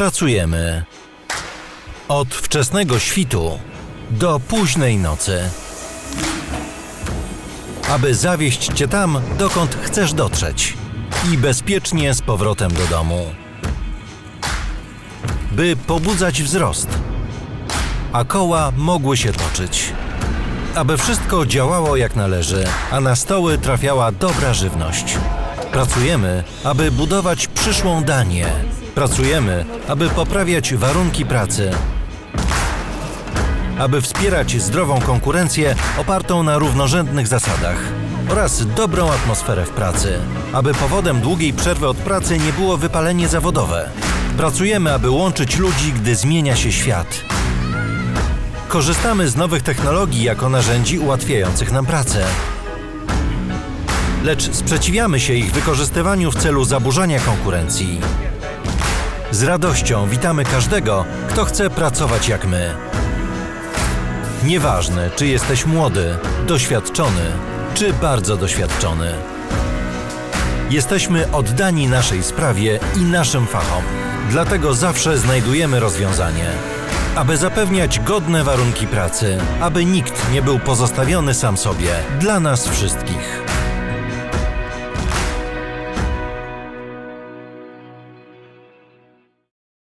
Pracujemy od wczesnego świtu do późnej nocy, aby zawieźć cię tam, dokąd chcesz dotrzeć i bezpiecznie z powrotem do domu. By pobudzać wzrost, a koła mogły się toczyć. Aby wszystko działało jak należy, a na stoły trafiała dobra żywność. Pracujemy, aby budować przyszłą Danię. Pracujemy, aby poprawiać warunki pracy. Aby wspierać zdrową konkurencję opartą na równorzędnych zasadach oraz dobrą atmosferę w pracy. Aby powodem długiej przerwy od pracy nie było wypalenie zawodowe. Pracujemy, aby łączyć ludzi, gdy zmienia się świat. Korzystamy z nowych technologii jako narzędzi ułatwiających nam pracę. Lecz sprzeciwiamy się ich wykorzystywaniu w celu zaburzania konkurencji. Z radością witamy każdego, kto chce pracować jak my. Nieważne, czy jesteś młody, doświadczony, czy bardzo doświadczony. Jesteśmy oddani naszej sprawie i naszym fachom. Dlatego zawsze znajdujemy rozwiązanie. Aby zapewniać godne warunki pracy, aby nikt nie był pozostawiony sam sobie, dla nas wszystkich.